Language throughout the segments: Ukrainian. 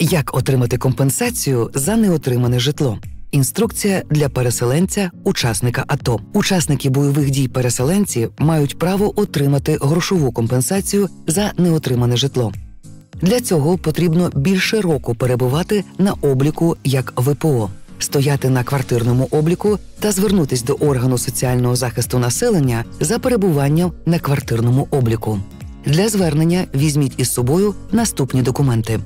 Як отримати компенсацію за неотримане житло? Інструкція для переселенця, учасника АТО. Учасники бойових дій переселенці мають право отримати грошову компенсацію за неотримане житло. Для цього потрібно більше року перебувати на обліку як ВПО, стояти на квартирному обліку та звернутись до органу соціального захисту населення за перебуванням на квартирному обліку. Для звернення візьміть із собою наступні документи: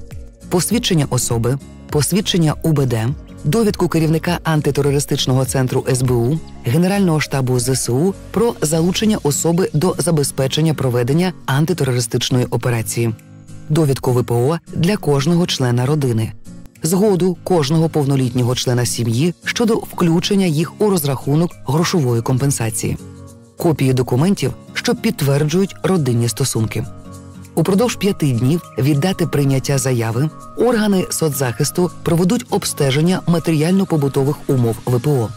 посвідчення особи, посвідчення УБД, довідку керівника антитерористичного центру СБУ, Генерального штабу ЗСУ про залучення особи до забезпечення проведення антитерористичної операції, довідку ВПО для кожного члена родини. Згоду кожного повнолітнього члена сім'ї щодо включення їх у розрахунок грошової компенсації, копії документів, що підтверджують родинні стосунки. Упродовж п'яти днів від дати прийняття заяви органи соцзахисту проведуть обстеження матеріально-побутових умов ВПО.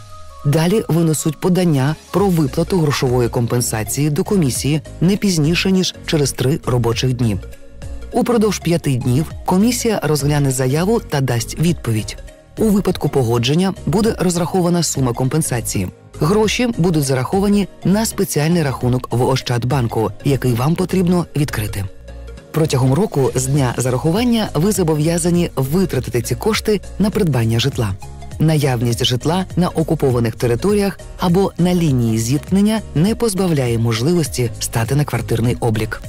Далі винесуть подання про виплату грошової компенсації до комісії не пізніше ніж через три робочих дні. Упродовж п'яти днів комісія розгляне заяву та дасть відповідь. У випадку погодження буде розрахована сума компенсації. Гроші будуть зараховані на спеціальний рахунок в Ощадбанку, який вам потрібно відкрити. Протягом року з дня зарахування ви зобов'язані витратити ці кошти на придбання житла. Наявність житла на окупованих територіях або на лінії зіткнення не позбавляє можливості стати на квартирний облік.